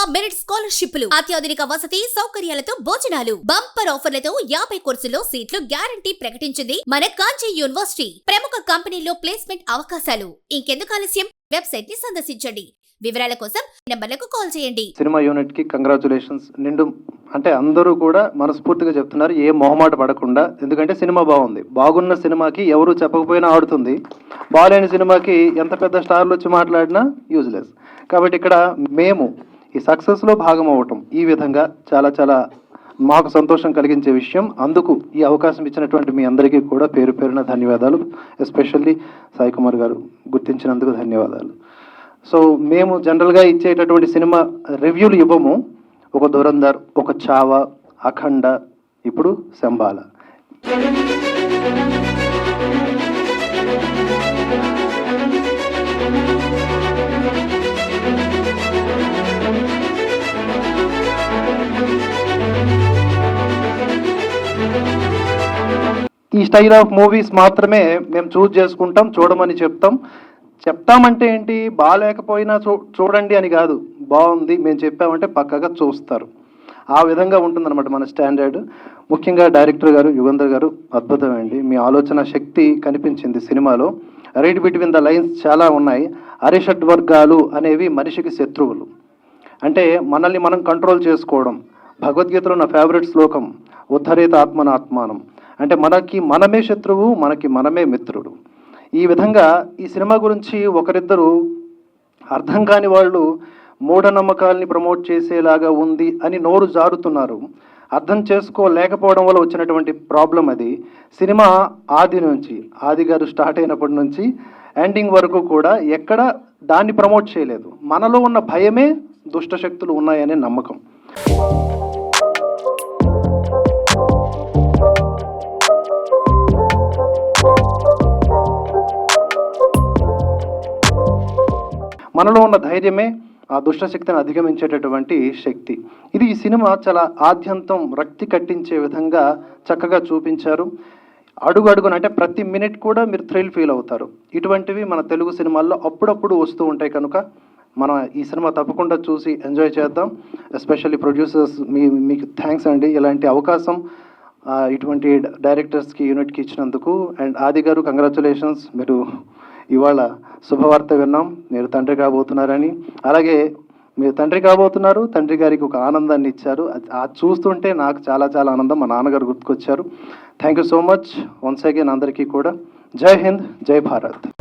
Mega merit స్కాలర్షిప్లు అత్యాధునిక వసతి సౌకర్యాలతో భోజనాలు బంపర్ ఆఫర్లతో యాభై కోర్సుల్లో సీట్లు గ్యారంటీ ప్రకటించింది మన కాంచీ యూనివర్సిటీ. ప్రముఖ కంపెనీలో ప్లేస్మెంట్ అవకాశాలు. ఇంకెందుకు ఆలస్యం? వెబ్సైట్ని సందర్శించండి. వివరాల కోసం నెంబర్లకు కాల్ చేయండి. సినిమా యూనిట్కి కంగ్రాచులేషన్స్. నిండు అంటే అందరూ కూడా మనస్ఫూర్తిగా చెప్తున్నారు ఏ మొహమాట పడకుండా. ఎందుకంటే సినిమా బాగుంది. బాగున్న సినిమాకి ఎవరు చెప్పకపోయినా ఆడుతుంది. బాగాలేని సినిమాకి ఎంత పెద్ద స్టార్లు వచ్చి మాట్లాడినా యూజ్లెస్. కాబట్టి ఇక్కడ మేము ఈ సక్సెస్లో భాగం అవ్వటం ఈ విధంగా చాలా చాలా మాకు సంతోషం కలిగించే విషయం. అందుకు ఈ అవకాశం ఇచ్చినటువంటి మీ అందరికీ కూడా పేరు పేరున ధన్యవాదాలు. ఎస్పెషల్లీ సాయి కుమార్ గారు గుర్తించినందుకు ధన్యవాదాలు. సో మేము జనరల్గా ఇచ్చేటటువంటి సినిమా రివ్యూలు ఇవ్వము. ఒక దురందర్ ఒక చావా అఖండ ఇప్పుడు శంబాల. ఈ స్టైల్ ఆఫ్ మూవీస్ మాత్రమే మేము చూస్ చేసుకుంటాం చూడమని చెప్తాం. చెప్తామంటే ఏంటి? బాగాలేకపోయినా చూ చూడండి అని కాదు. బాగుంది మేము చెప్పామంటే పక్కగా చూస్తారు. ఆ విధంగా ఉంటుందన్నమాట మన స్టాండర్డ్. ముఖ్యంగా డైరెక్టర్ గారు యుగంధర్ గారు అద్భుతం అండి. మీ ఆలోచన శక్తి కనిపించింది సినిమాలో. రైట్ బిట్వీన్ ద లైన్స్ చాలా ఉన్నాయి. అరిషడ్ వర్గాలు అనేవి మనిషికి శత్రువులు. అంటే మనల్ని మనం కంట్రోల్ చేసుకోవడం. భగవద్గీతలో నా ఫేవరెట్ శ్లోకం ఉద్ధరేత ఆత్మన ఆత్మానం. అంటే మనకి మనమే శత్రువు మనకి మనమే మిత్రుడు. ఈ విధంగా ఈ సినిమా గురించి ఒకరిద్దరు అర్థం కాని వాళ్ళు మూఢనమ్మకాల్ని ప్రమోట్ చేసేలాగా ఉంది అని నోరు జారుతున్నారు. అర్థం చేసుకోలేకపోవడం వల్ల వచ్చినటువంటి ప్రాబ్లం అది. సినిమా ఆది నుంచి ఆది గారు స్టార్ట్ అయినప్పటి నుంచి ఎండింగ్ వరకు కూడా ఎక్కడ దాన్ని ప్రమోట్ చేయలేదు. మనలో ఉన్న భయమే దుష్టశక్తులు ఉన్నాయనే నమ్మకం. మనలో ఉన్న ధైర్యమే ఆ దుష్టశక్తిని అధిగమించేటటువంటి శక్తి. ఇది ఈ సినిమా చాలా ఆద్యంతం రక్తి కట్టించే విధంగా చక్కగా చూపించారు. అడుగు అడుగున అంటే ప్రతి మినిట్ కూడా మీరు థ్రిల్ ఫీల్ అవుతారు. ఇటువంటివి మన తెలుగు సినిమాల్లో అప్పుడప్పుడు వస్తూ ఉంటాయి కనుక మనం ఈ సినిమా తప్పకుండా చూసి ఎంజాయ్ చేద్దాం. ఎస్పెషల్లీ ప్రొడ్యూసర్స్ మీ మీకు థ్యాంక్స్ అండి. ఇలాంటి అవకాశం ఇటువంటి డైరెక్టర్స్కి యూనిట్కి ఇచ్చినందుకు. అండ్ ఆది గారు కంగ్రాచులేషన్స్. మీరు ఇవాళ శుభవార్త విన్నాం. మీరు తండ్రి కాబోతున్నారని. అలాగే మీరు తండ్రి కాబోతున్నారు. తండ్రి గారికి ఒక ఆనందాన్ని ఇచ్చారు. అది- అది చూస్తుంటే నాకు చాలా చాలా ఆనందం. మా నాన్నగారు గుర్తుకొచ్చారు. Thank you so much once again అందరికీ కూడా. జై హింద్. జై భారత్.